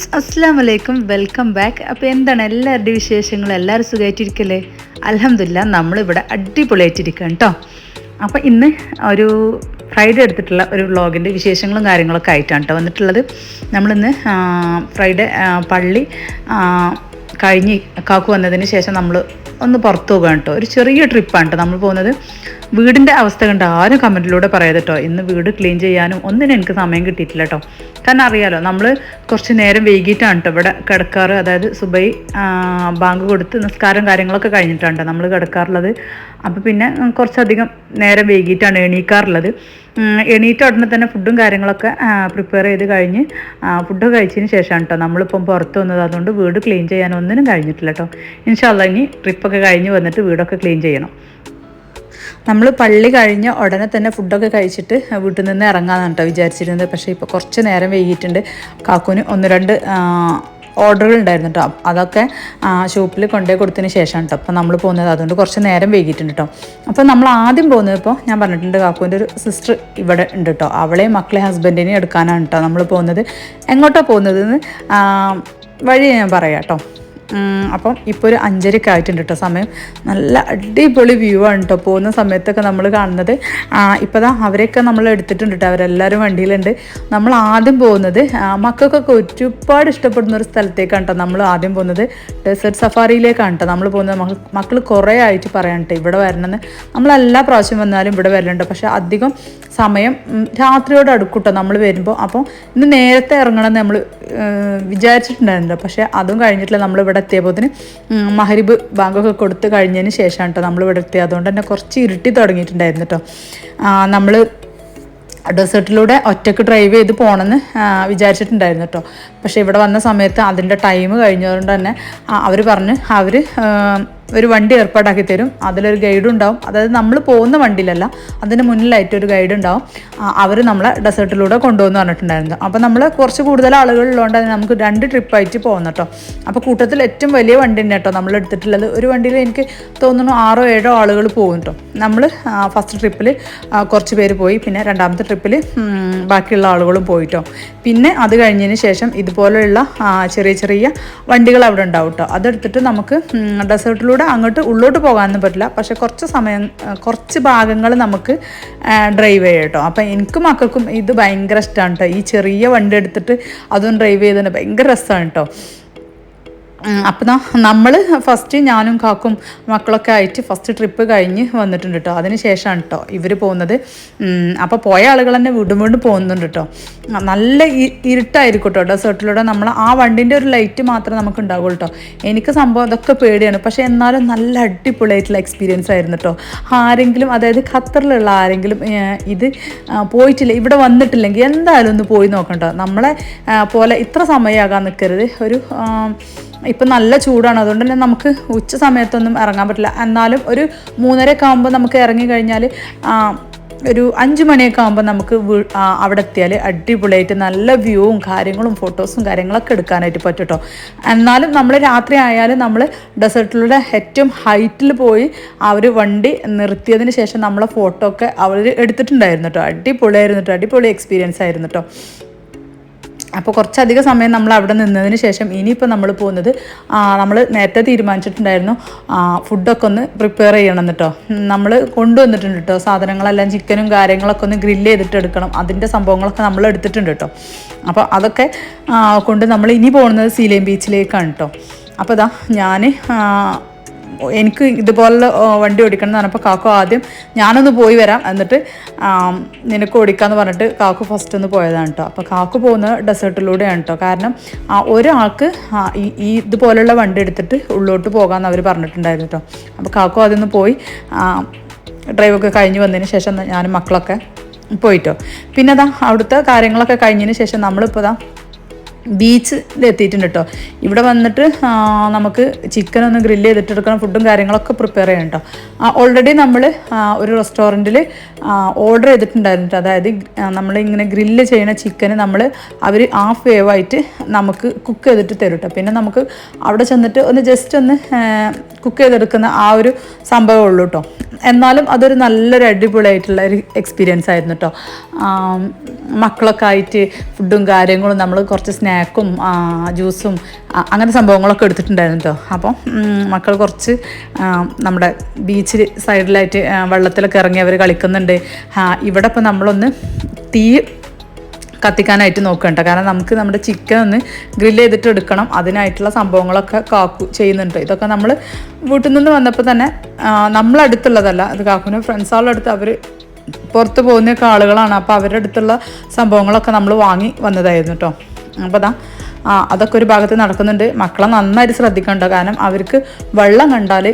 Friends അസ്സാം വലൈക്കും welcome back. അപ്പോൾ എന്താണ് എല്ലാവരുടെയും വിശേഷങ്ങൾ? എല്ലാവരും സുഖമായിട്ടിരിക്കല്ലേ അലഹമില്ല നമ്മളിവിടെ അടിപൊളിയായിട്ടിരിക്കുകയാണ് കേട്ടോ അപ്പോൾ ഇന്ന് ഒരു ഫ്രൈഡേ എടുത്തിട്ടുള്ള ഒരു വ്ളോഗിന്റെ വിശേഷങ്ങളും കാര്യങ്ങളൊക്കെ ആയിട്ടാണ് കേട്ടോ വന്നിട്ടുള്ളത്. നമ്മളിന്ന് ഫ്രൈഡേ പള്ളി കഴിഞ്ഞ് കാക്കു വന്നതിന് ശേഷം നമ്മൾ ഒന്ന് പുറത്തു പോകാൻ കേട്ടോ ഒരു ചെറിയ ട്രിപ്പാണ് കേട്ടോ നമ്മൾ പോകുന്നത്. വീടിന്റെ അവസ്ഥ കണ്ട് ആരും കമന്റിലൂടെ പറയാതെ കേട്ടോ ഇന്ന് വീട് ക്ലീൻ ചെയ്യാനും ഒന്നിനും എനിക്ക് സമയം കിട്ടിയിട്ടില്ല കേട്ടോ കാരണം അറിയാലോ നമ്മൾ കുറച്ച് നേരം വൈകിട്ടാണ് കേട്ടോ ഇവിടെ കിടക്കാറ്. അതായത് സുബൈ ബാങ്ക് കൊടുത്ത് നിസ്കാരം കാര്യങ്ങളൊക്കെ കഴിഞ്ഞിട്ടാണ് നമ്മൾ കിടക്കാറുള്ളത്. അപ്പോൾ പിന്നെ കുറച്ചധികം നേരം വൈകിട്ടാണ് എണീക്കാറുള്ളത്. എണീറ്റ ഉടനെ തന്നെ ഫുഡും കാര്യങ്ങളൊക്കെ പ്രിപ്പയർ ചെയ്ത് കഴിഞ്ഞ് ഫുഡ് കഴിച്ചതിന് ശേഷമാണ് കേട്ടോ നമ്മളിപ്പം പുറത്ത് വന്നത്. അതുകൊണ്ട് വീട് ക്ലീൻ ചെയ്യാൻ ഒന്നിനും കഴിഞ്ഞിട്ടില്ല കേട്ടോ ഇൻഷാല്ല ഇനി ട്രിപ്പൊക്കെ കഴിഞ്ഞ് വന്നിട്ട് വീടൊക്കെ ക്ലീൻ ചെയ്യണം. നമ്മൾ പള്ളി കഴിഞ്ഞ ഉടനെ തന്നെ ഫുഡൊക്കെ കഴിച്ചിട്ട് വീട്ടിൽ നിന്ന് ഇറങ്ങാമെന്നാണ് കേട്ടോ വിചാരിച്ചിരുന്നത്. പക്ഷേ ഇപ്പോൾ കുറച്ച് നേരം വൈകിട്ടുണ്ട് കാക്കുന് ഒന്ന് രണ്ട് ഓർഡറുകൾ ഉണ്ടായിരുന്നു കേട്ടോ. അതൊക്കെ ഷോപ്പിൽ കൊണ്ടുപോയി കൊടുത്തതിന് ശേഷമാണ് കേട്ടോ അപ്പോൾ നമ്മൾ പോകുന്നത്. അതുകൊണ്ട് കുറച്ച് നേരം വൈകിയിട്ടുണ്ട് കേട്ടോ. അപ്പോൾ നമ്മൾ ആദ്യം പോകുന്നത് ഇപ്പോൾ ഞാൻ പറഞ്ഞിട്ടുണ്ട് കാക്കുവിന്റെ ഒരു സിസ്റ്റർ ഇവിടെ ഉണ്ട് കേട്ടോ. അവളെയും മക്കളെ ഹസ്ബൻഡിനെയും എടുക്കാനാണ് കേട്ടോ നമ്മൾ പോകുന്നത്. എങ്ങോട്ടാണ് പോകുന്നതെന്ന് വഴി ഞാൻ പറയാം കേട്ടോ. അപ്പം ഇപ്പോൾ ഒരു അഞ്ചരക്ക് ആയിട്ടുണ്ട് കേട്ടോ സമയം. നല്ല അടിപൊളി വ്യൂ ആണ് കേട്ടോ പോകുന്ന സമയത്തൊക്കെ നമ്മൾ കാണുന്നത്. ഇപ്പോൾ ദാ അവരെയൊക്കെ നമ്മൾ എടുത്തിട്ടുണ്ട് കേട്ടോ അവരെല്ലാവരും വണ്ടിയിലുണ്ട്. നമ്മൾ ആദ്യം പോകുന്നത് മക്കൾക്കൊക്കെ ഒരുപാട് ഇഷ്ടപ്പെടുന്ന ഒരു സ്ഥലത്തേക്കാണ് കേട്ടോ നമ്മൾ ആദ്യം പോകുന്നത്. ഡെസേർട്ട് സഫാരിയിലേക്കാണ് കേട്ടോ നമ്മൾ പോകുന്നത്. മക്കൾ കുറേ ആയിട്ട് പറയാൻ കേട്ടോ ഇവിടെ വരണമെന്ന്. നമ്മൾ എല്ലാ പ്രാവശ്യം വന്നാലും ഇവിടെ വരലുണ്ട്. പക്ഷേ അധികം സമയം രാത്രിയോട് അടുക്കൂട്ടോ നമ്മൾ വരുമ്പോൾ അപ്പോൾ ഇന്ന് നേരത്തെ ഇറങ്ങണമെന്ന് നമ്മൾ വിചാരിച്ചിട്ടുണ്ടായിരുന്നില്ല. പക്ഷേ അതും കഴിഞ്ഞിട്ടില്ല. നമ്മൾ എത്തിയപ്പോത്തിന് മഹരിബ് ബാങ്കൊക്കെ കൊടുത്തു കഴിഞ്ഞതിന് ശേഷമാണ് കേട്ടോ നമ്മൾ ഇവിടെ എത്തിയത് അതുകൊണ്ട് തന്നെ കുറച്ച് ഇരുട്ടി തുടങ്ങിയിട്ടുണ്ടായിരുന്നു കേട്ടോ നമ്മൾ ഡെസേർട്ടിലൂടെ ഒറ്റയ്ക്ക് ഡ്രൈവ് ചെയ്ത് പോകണമെന്ന് വിചാരിച്ചിട്ടുണ്ടായിരുന്നു കേട്ടോ പക്ഷേ ഇവിടെ വന്ന സമയത്ത് അതിന്റെ ടൈം കഴിഞ്ഞതുകൊണ്ട് തന്നെ അവർ പറഞ്ഞ് അവർ ഒരു വണ്ടി ഏർപ്പാടാക്കി തരും. അതിലൊരു ഗൈഡ് ഉണ്ടാവും. അതായത് നമ്മൾ പോകുന്ന വണ്ടിയിലല്ല അതിന് മുന്നിലായിട്ട് ഒരു ഗൈഡ് ഉണ്ടാവും. അവർ നമ്മളെ ഡെസേർട്ടിലൂടെ കൊണ്ടുപോകുന്നു പറഞ്ഞിട്ടുണ്ടായിരുന്നു. അപ്പോൾ നമ്മൾ കുറച്ച് കൂടുതൽ ആളുകളുള്ളതുകൊണ്ട് തന്നെ നമുക്ക് രണ്ട് ട്രിപ്പായിട്ട് പോകുന്നു കേട്ടോ അപ്പോൾ കൂട്ടത്തിൽ ഏറ്റവും വലിയ വണ്ടി തന്നെ കേട്ടോ നമ്മൾ എടുത്തിട്ടുള്ളത്. ഒരു വണ്ടിയിൽ എനിക്ക് തോന്നുന്നു ആറോ ഏഴോ ആളുകൾ പോകും കേട്ടോ നമ്മൾ ഫസ്റ്റ് ട്രിപ്പിൽ കുറച്ച് പേര് പോയി. പിന്നെ രണ്ടാമത്തെ ട്രിപ്പിൽ ബാക്കിയുള്ള ആളുകളും പോയിട്ടോ പിന്നെ അത് കഴിഞ്ഞതിന് ശേഷം ഇതുപോലെയുള്ള ചെറിയ ചെറിയ വണ്ടികൾ അവിടെ ഉണ്ടാവും കേട്ടോ അതെടുത്തിട്ട് നമുക്ക് ഡെസേർട്ടിലൂടെ അങ്ങോട്ട് ഉള്ളോട്ട് പോകാനൊന്നും പറ്റില്ല. പക്ഷേ കുറച്ച് സമയം കുറച്ച് ഭാഗങ്ങൾ നമുക്ക് ഡ്രൈവ് ചെയ്യാം കേട്ടോ. അപ്പം എനിക്കും മക്കൾക്കും ഇത് ഭയങ്കര ഇഷ്ടമാണ് കേട്ടോ. ഈ ചെറിയ വണ്ടി എടുത്തിട്ട് അതും ഡ്രൈവ് ചെയ്തതിന് ഭയങ്കര രസമാണ് കേട്ടോ. അപ്പം നമ്മൾ ഫസ്റ്റ് ഞാനും കാക്കും മക്കളൊക്കെ ആയിട്ട് ഫസ്റ്റ് ട്രിപ്പ് കഴിഞ്ഞ് വന്നിട്ടുണ്ട് കേട്ടോ അതിന് ശേഷമാണ് കേട്ടോ ഇവർ പോകുന്നത്. അപ്പോൾ പോയ ആളുകൾ തന്നെ വീണ്ടും വീണ്ടും പോകുന്നുണ്ട് കേട്ടോ നല്ല ഇരുട്ടായിരിക്കും കേട്ടോ ഡെസേർട്ടിലൂടെ നമ്മൾ ആ വണ്ടിന്റെ ഒരു ലൈറ്റ് മാത്രമേ നമുക്ക് ഉണ്ടാവുള്ളൂ കേട്ടോ എനിക്ക് സംഭവം അതൊക്കെ പേടിയാണ്. പക്ഷേ എന്നാലും നല്ല അടിപൊളിയായിട്ടുള്ള എക്സ്പീരിയൻസ് ആയിരുന്നു കേട്ടോ ആരെങ്കിലും അതായത് ഖത്തറിലുള്ള ആരെങ്കിലും ഇത് പോയിട്ടില്ല ഇവിടെ വന്നിട്ടില്ലെങ്കിൽ എന്തായാലും ഒന്ന് പോയി നോക്കണ്ട നമ്മളെ പോലെ ഇത്ര സമയമാകാൻ നിൽക്കരുത് ഒരു ഇപ്പം നല്ല ചൂടാണ്. അതുകൊണ്ട് തന്നെ നമുക്ക് ഉച്ച സമയത്തൊന്നും ഇറങ്ങാൻ പറ്റില്ല. എന്നാലും ഒരു മൂന്നരയൊക്കെ ആകുമ്പോൾ നമുക്ക് ഇറങ്ങി കഴിഞ്ഞാൽ ഒരു അഞ്ച് മണിയൊക്കെ ആകുമ്പോൾ നമുക്ക് അവിടെ എത്തിയാൽ അടിപൊളിയായിട്ട് നല്ല വ്യൂവും കാര്യങ്ങളും ഫോട്ടോസും കാര്യങ്ങളൊക്കെ എടുക്കാനായിട്ട് പറ്റും എന്നാലും നമ്മൾ രാത്രി ആയാലും നമ്മൾ ഡെസേർട്ടിലൂടെ ഏറ്റവും ഹൈറ്റിൽ പോയി അവർ വണ്ടി നിർത്തിയതിന് ശേഷം നമ്മളെ ഫോട്ടോ ഒക്കെ അവർ എടുത്തിട്ടുണ്ടായിരുന്നു കേട്ടോ അടിപൊളിയായിരുന്നു കേട്ടോ അടിപൊളി എക്സ്പീരിയൻസ് ആയിരുന്നു കേട്ടോ അപ്പോൾ കുറച്ചധികം സമയം നമ്മൾ അവിടെ നിന്നതിന് ശേഷം ഇനിയിപ്പോൾ നമ്മൾ പോകുന്നത് നമ്മൾ നേരത്തെ തീരുമാനിച്ചിട്ടുണ്ടായിരുന്നു ഫുഡൊക്കെ ഒന്ന് പ്രിപ്പയർ ചെയ്യണം കേട്ടോ നമ്മൾ കൊണ്ടുവന്നിട്ടുണ്ട് കേട്ടോ സാധനങ്ങളെല്ലാം ചിക്കനും കാര്യങ്ങളൊക്കെ ഒന്ന് ഗ്രില്ല് ചെയ്തിട്ട് എടുക്കണം. അതിന്റെ സംഭവങ്ങളൊക്കെ നമ്മൾ എടുത്തിട്ടുണ്ട് കേട്ടോ അപ്പോൾ അതൊക്കെ കൊണ്ട് നമ്മൾ ഇനി പോകുന്നത് സീലേം ബീച്ചിലേക്കാണ് കേട്ടോ അപ്പോൾ ഇതാ ഞാൻ എനിക്ക് ഇതുപോലെ വണ്ടി ഓടിക്കണം എന്ന് പറഞ്ഞപ്പോൾ കാക്കു ആദ്യം ഞാനൊന്ന് പോയി വരാം. എന്നിട്ട് നിനക്ക് ഓടിക്കാമെന്ന് പറഞ്ഞിട്ട് കാക്കു ഫസ്റ്റ് ഒന്ന് പോയതാണ് കേട്ടോ അപ്പോൾ കാക്കു പോകുന്നത് ഡെസേർട്ടിലൂടെയാണ് കേട്ടോ കാരണം ഒരാൾക്ക് ഈ ഇതുപോലുള്ള വണ്ടി എടുത്തിട്ട് ഉള്ളോട്ട് പോകാമെന്ന് അവർ പറഞ്ഞിട്ടുണ്ടായിരുന്നു കേട്ടോ അപ്പോൾ കാക്കു ഒന്ന് പോയി ഡ്രൈവൊക്കെ കഴിഞ്ഞ് വന്നതിന് ശേഷം ഞാനും മക്കളൊക്കെ പോയിട്ടോ പിന്നെ അതാ അവിടുത്തെ കാര്യങ്ങളൊക്കെ കഴിഞ്ഞതിന് ശേഷം നമ്മളിപ്പോൾ ദാ ബീച്ചിൽ എത്തിയിട്ടുണ്ട് കേട്ടോ. ഇവിടെ വന്നിട്ട് നമുക്ക് ചിക്കൻ ഒന്ന് ഗ്രില്ല് ചെയ്തിട്ടെടുക്കണം ഫുഡും കാര്യങ്ങളൊക്കെ പ്രിപ്പയർ ചെയ്യണം കേട്ടോ. ഓൾറെഡി നമ്മൾ ഒരു റെസ്റ്റോറന്റിൽ ഓർഡർ ചെയ്തിട്ടുണ്ടായിരുന്നു അതായത് നമ്മൾ ഇങ്ങനെ ഗ്രില്ല് ചെയ്യണ ചിക്കന് നമ്മൾ അവർ ഹാഫ് വേവായിട്ട് നമുക്ക് കുക്ക് ചെയ്തിട്ട് തരും കേട്ടോ. പിന്നെ നമുക്ക് അവിടെ ചെന്നിട്ട് ഒന്ന് ജസ്റ്റ് ഒന്ന് കുക്ക് ചെയ്തെടുക്കുന്ന ആ ഒരു സംഭവമേ ഉള്ളൂ കേട്ടോ എന്നാലും അതൊരു നല്ലൊരു അടിപൊളിയായിട്ടുള്ള ഒരു എക്സ്പീരിയൻസ് ആയിരുന്നു കേട്ടോ മക്കളൊക്കെ ആയിട്ട് ഫുഡും കാര്യങ്ങളും നമ്മൾ കുറച്ച് സ്നാക്കും ജ്യൂസും അങ്ങനെ സംഭവങ്ങളൊക്കെ എടുത്തിട്ടുണ്ടായിരുന്നു കേട്ടോ അപ്പോൾ മക്കൾ കുറച്ച് നമ്മുടെ ബീച്ച് സൈഡിലായിട്ട് വെള്ളത്തിലൊക്കെ ഇറങ്ങി അവർ കളിക്കുന്നുണ്ട്. ഇവിടെ ഇപ്പം നമ്മളൊന്ന് തീ കത്തിക്കാനായിട്ട് നോക്കണ്ട. കാരണം നമുക്ക് നമ്മുടെ ചിക്കൻ ഒന്ന് ഗ്രില്ല് ചെയ്തിട്ട് എടുക്കണം. അതിനായിട്ടുള്ള സംഭവങ്ങളൊക്കെ കാക്കു ചെയ്യുന്നുണ്ട്. ഇതൊക്കെ നമ്മൾ വീട്ടിൽ നിന്ന് വന്നപ്പോൾ തന്നെ നമ്മളടുത്തുള്ളതല്ല അത് കാക്കുവിന് ഫ്രണ്ട്സുകളുടെ അടുത്ത് അവർ പുറത്ത് പോകുന്നൊക്കെ ആളുകളാണ്. അപ്പോൾ അവരുടെ അടുത്തുള്ള സംഭവങ്ങളൊക്കെ നമ്മൾ വാങ്ങി വന്നതായിരുന്നു കേട്ടോ അപ്പോൾ അതാ അതൊക്കെ ഒരു ഭാഗത്ത് നടക്കുന്നുണ്ട്. മക്കളെ നന്നായിട്ട് ശ്രദ്ധിക്കണ്ട. കാരണം അവർക്ക് വെള്ളം കണ്ടാൽ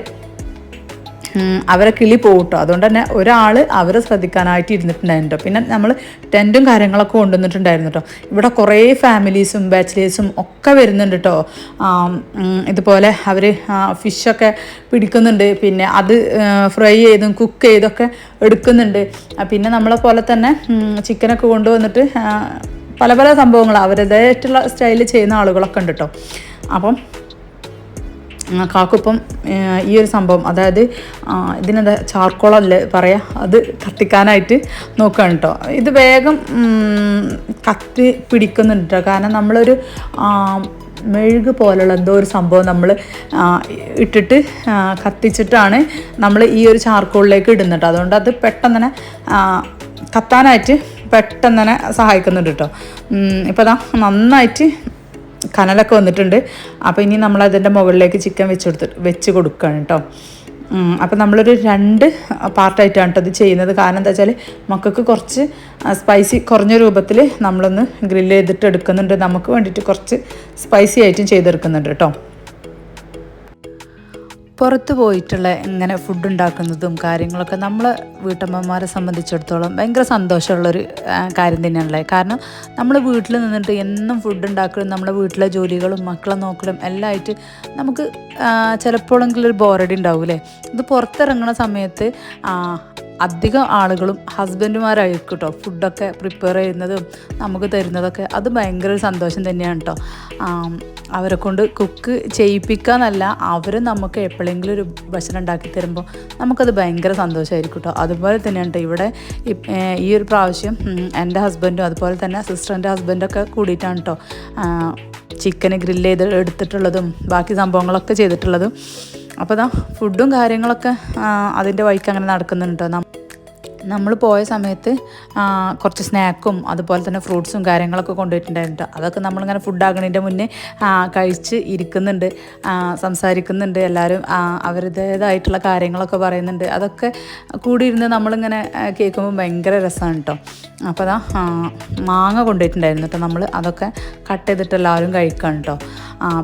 അവരെ കിളി പോകട്ടോ അതുകൊണ്ട് തന്നെ ഒരാൾ അവരെ ശ്രദ്ധിക്കാനായിട്ട് ഇരുന്നിട്ടുണ്ടായിരുന്നു ട്ടോ. പിന്നെ നമ്മൾ ടെന്റും കാര്യങ്ങളൊക്കെ കൊണ്ടുവന്നിട്ടുണ്ടായിരുന്നു കേട്ടോ ഇവിടെ കുറേ ഫാമിലീസും ബാച്ചിലേഴ്സും ഒക്കെ വരുന്നുണ്ട് കേട്ടോ ഇതുപോലെ അവർ ഫിഷൊക്കെ പിടിക്കുന്നുണ്ട്. പിന്നെ അത് ഫ്രൈ ചെയ്തും കുക്ക് ചെയ്തൊക്കെ എടുക്കുന്നുണ്ട്. പിന്നെ നമ്മളെ പോലെ തന്നെ ചിക്കനൊക്കെ കൊണ്ടുവന്നിട്ട് പല പല സംഭവങ്ങൾ അവരുടേതായിട്ടുള്ള സ്റ്റൈലിൽ ചെയ്യുന്ന ആളുകളൊക്കെ ഉണ്ട് കേട്ടോ അപ്പം കാക്കുപ്പം ഈ ഒരു സംഭവം. അതായത് ഇതിനെന്താ ചാർക്കോളല്ലേ പറയാ? അത് കത്തിക്കാനായിട്ട് നോക്കുകയാണ് കേട്ടോ ഇത് വേഗം കത്തി പിടിക്കുന്നുണ്ട് കേട്ടോ കാരണം നമ്മളൊരു മെഴുക് പോലുള്ള എന്തോ ഒരു സംഭവം നമ്മൾ ഇട്ടിട്ട് കത്തിച്ചിട്ടാണ് നമ്മൾ ഈ ഒരു ചാർക്കോളിലേക്ക് ഇടുന്നുണ്ട് അതുകൊണ്ട് അത് പെട്ടെന്ന് തന്നെ കത്താനായിട്ട് പെട്ടെന്ന് തന്നെ സഹായിക്കുന്നുണ്ട് കേട്ടോ ഇപ്പോൾ അതാ നന്നായിട്ട് കനലൊക്കെ വന്നിട്ടുണ്ട്. അപ്പോൾ ഇനി നമ്മൾ അതിന്റെ മുകളിലേക്ക് ചിക്കൻ വെച്ച് കൊടുത്ത് വെച്ച് കൊടുക്കുകയാണ് കേട്ടോ അപ്പോൾ നമ്മളൊരു രണ്ട് പാർട്ടായിട്ടാണ് കേട്ടോ ഇത് ചെയ്യുന്നത്. കാരണം എന്താ വെച്ചാൽ മക്കൾക്ക് കുറച്ച് സ്പൈസി കുറഞ്ഞ രൂപത്തിൽ നമ്മളൊന്ന് ഗ്രില്ല് ചെയ്തിട്ട് എടുക്കുന്നുണ്ട്. നമുക്ക് വേണ്ടിയിട്ട് കുറച്ച് സ്പൈസി ആയിട്ടും ചെയ്തെടുക്കുന്നുണ്ട് കേട്ടോ പുറത്ത് പോയിട്ടുള്ള ഇങ്ങനെ ഫുഡ് ഉണ്ടാക്കുന്നതും കാര്യങ്ങളൊക്കെ നമ്മൾ വീട്ടമ്മമാരെ സംബന്ധിച്ചിടത്തോളം ഭയങ്കര സന്തോഷമുള്ളൊരു കാര്യം തന്നെയാണല്ലേ? കാരണം നമ്മൾ വീട്ടിൽ നിന്നിട്ട് എന്നും ഫുഡ് ഉണ്ടാക്കലും നമ്മളെ വീട്ടിലെ ജോലികളും മക്കളെ നോക്കലും എല്ലാം ആയിട്ട് നമുക്ക് ചിലപ്പോഴെങ്കിലും ഒരു ബോറടി ഉണ്ടാവില്ലേ? ഇത് പുറത്തിറങ്ങുന്ന സമയത്ത് അധികം ആളുകളും ഹസ്ബൻഡുമാരായിരിക്കും കേട്ടോ ഫുഡൊക്കെ പ്രിപ്പയർ ചെയ്യുന്നതും നമുക്ക് തരുന്നതൊക്കെ. അത് ഭയങ്കര സന്തോഷം തന്നെയാണ് കേട്ടോ അവരെ കൊണ്ട് കുക്ക് ചെയ്യിപ്പിക്കാന്നല്ല അവർ നമുക്ക് എപ്പോഴെങ്കിലും ഒരു ഭക്ഷണം ഉണ്ടാക്കി തരുമ്പോൾ നമുക്കത് ഭയങ്കര സന്തോഷമായിരിക്കും കേട്ടോ അതുപോലെ തന്നെയാണ് കേട്ടോ ഇവിടെ ഈ ഒരു പ്രാവശ്യം എന്റെ ഹസ്ബൻഡും അതുപോലെ തന്നെ സിസ്റ്ററിന്റെ ഹസ്ബൻഡൊക്കെ കൂടിയിട്ടാണ് കേട്ടോ ചിക്കന് ഗ്രില്ല് ചെയ്ത് എടുത്തിട്ടുള്ളതും ബാക്കി സംഭവങ്ങളൊക്കെ ചെയ്തിട്ടുള്ളതും. അപ്പോൾ ഫുഡും കാര്യങ്ങളൊക്കെ അതിന്റെ വഴിക്ക് അങ്ങനെ നടക്കുന്നുണ്ട് കേട്ടോ നമ്മൾ പോയ സമയത്ത് കുറച്ച് സ്നാക്കും അതുപോലെ തന്നെ ഫ്രൂട്ട്സും കാര്യങ്ങളൊക്കെ കൊണ്ടുപോയിട്ടുണ്ടായിരുന്നു. ട്ടോ. അതൊക്കെ നമ്മളിങ്ങനെ ഫുഡ് ആകണതിന്റെ മുന്നേ കഴിച്ച് ഇരിക്കുന്നുണ്ട് സംസാരിക്കുന്നുണ്ട് എല്ലാവരും അവരുടേതായിട്ടുള്ള കാര്യങ്ങളൊക്കെ പറയുന്നുണ്ട്. അതൊക്കെ കൂടിയിരുന്ന് നമ്മളിങ്ങനെ ആ, കേൾക്കുമ്പോൾ ഭയങ്കര രസമാണ് കേട്ടോ അപ്പോൾ അതാ മാങ്ങ കൊണ്ടുപോയിട്ടുണ്ടായിരുന്നു കേട്ടോ നമ്മൾ അതൊക്കെ കട്ട് ചെയ്തിട്ട് എല്ലാവരും കഴിക്കാം കേട്ടോ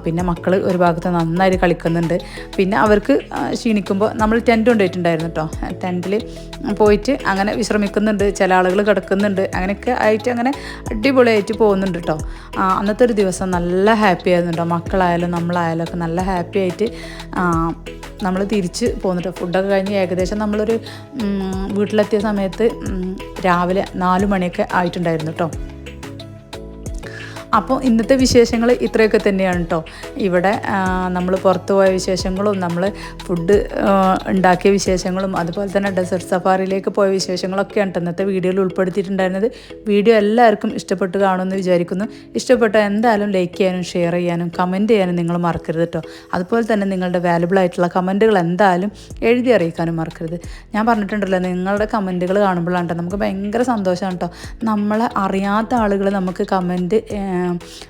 പിന്നെ മക്കൾ ഒരു ഭാഗത്ത് നന്നായിട്ട് കളിക്കുന്നുണ്ട്. പിന്നെ അവർക്ക് ക്ഷീണിക്കുമ്പോൾ നമ്മൾ ടെന്റ് കൊണ്ടുപോയിട്ടുണ്ടായിരുന്നു കേട്ടോ ടെന്റിൽ പോയിട്ട് അങ്ങനെ വിശ്രമിക്കുന്നുണ്ട് ചില ആളുകൾ കിടക്കുന്നുണ്ട് അങ്ങനെയൊക്കെ ആയിട്ട് അങ്ങനെ അടിപൊളിയായിട്ട് പോകുന്നുണ്ട് കേട്ടോ അന്നത്തെ ഒരു ദിവസം നല്ല ഹാപ്പി ആയിരുന്നു കേട്ടോ മക്കളായാലും നമ്മളായാലും ഒക്കെ നല്ല ഹാപ്പി ആയിട്ട് നമ്മൾ തിരിച്ച് പോകുന്നുണ്ട് ഫുഡൊക്കെ കഴിഞ്ഞ് ഏകദേശം നമ്മളൊരു വീട്ടിലെത്തിയ സമയത്ത് രാവിലെ നാല് മണിയൊക്കെ ആയിട്ടുണ്ടായിരുന്നു കേട്ടോ അപ്പോൾ ഇന്നത്തെ വിശേഷങ്ങൾ ഇത്രയൊക്കെ തന്നെയാണ് കേട്ടോ ഇവിടെ നമ്മൾ പുറത്ത് പോയ വിശേഷങ്ങളും നമ്മൾ ഫുഡ് ഉണ്ടാക്കിയ വിശേഷങ്ങളും അതുപോലെ തന്നെ ഡെസേർട്ട് സഫാറിയിലേക്ക് പോയ വിശേഷങ്ങളൊക്കെയാണ് ഇന്നത്തെ വീഡിയോയിൽ ഉൾപ്പെടുത്തിയിട്ടുണ്ടായിരുന്നത്. വീഡിയോ എല്ലാവർക്കും ഇഷ്ടപ്പെട്ട് കാണുമെന്ന് വിചാരിക്കുന്നു. ഇഷ്ടപ്പെട്ട എന്തായാലും ലൈക്ക് ചെയ്യാനും ഷെയർ ചെയ്യാനും കമന്റ് ചെയ്യാനും നിങ്ങൾ മറക്കരുത് കേട്ടോ അതുപോലെ തന്നെ നിങ്ങളുടെ വാലുബിൾ ആയിട്ടുള്ള കമന്റുകൾ എന്തായാലും എഴുതി അറിയിക്കാനും മറക്കരുത്. ഞാൻ പറഞ്ഞിട്ടുണ്ടല്ലോ നിങ്ങളുടെ കമന്റുകൾ കാണുമ്പോഴാണ് കേട്ടോ നമുക്ക് ഭയങ്കര സന്തോഷമാണ് കേട്ടോ നമ്മളെ അറിയാത്ത ആളുകൾ നമുക്ക് കമന്റ്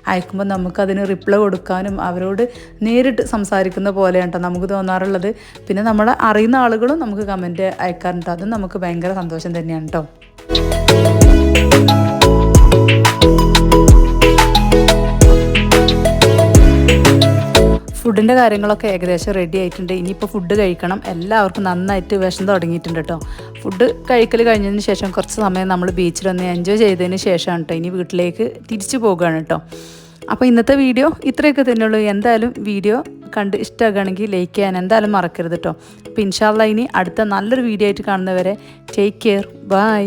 അയക്കുമ്പോൾ നമുക്കതിന് റിപ്ലൈ കൊടുക്കാനും അവരോട് നേരിട്ട് സംസാരിക്കുന്ന പോലെയാണ് കേട്ടോ നമുക്ക് തോന്നാറുള്ളത്. പിന്നെ നമ്മളെ അറിയുന്ന ആളുകളും നമുക്ക് കമന്റ് അയക്കാറുണ്ട്. അതും നമുക്ക് ഭയങ്കര സന്തോഷം തന്നെയാണ് കേട്ടോ ഫുഡിന്റെ കാര്യങ്ങളൊക്കെ ഏകദേശം റെഡി ആയിട്ടുണ്ട്. ഇനിയിപ്പോൾ ഫുഡ് കഴിക്കണം. എല്ലാവർക്കും നന്നായിട്ട് വിഷം തുടങ്ങിയിട്ടുണ്ട് കേട്ടോ ഫുഡ് കഴിക്കൽ കഴിഞ്ഞതിന് ശേഷം കുറച്ച് സമയം നമ്മൾ ബീച്ചിൽ ബീച്ചിലൊന്ന് എൻജോയ് ചെയ്തതിന് ശേഷമാണ് കേട്ടോ ഇനി വീട്ടിലേക്ക് തിരിച്ചു പോകുകയാണ് കേട്ടോ അപ്പോൾ ഇന്നത്തെ വീഡിയോ ഇത്രയൊക്കെ തന്നെയുള്ളൂ. എന്തായാലും വീഡിയോ കണ്ട് ഇഷ്ടമാക്കുകയാണെങ്കിൽ ലൈക്ക് ചെയ്യാൻ എന്തായാലും മറക്കരുത് കേട്ടോ അപ്പോൾ ഇൻഷാല്ല ഇനി അടുത്ത നല്ലൊരു വീഡിയോ ആയിട്ട് കാണുന്നവരെ ടേക്ക് കെയർ ബൈ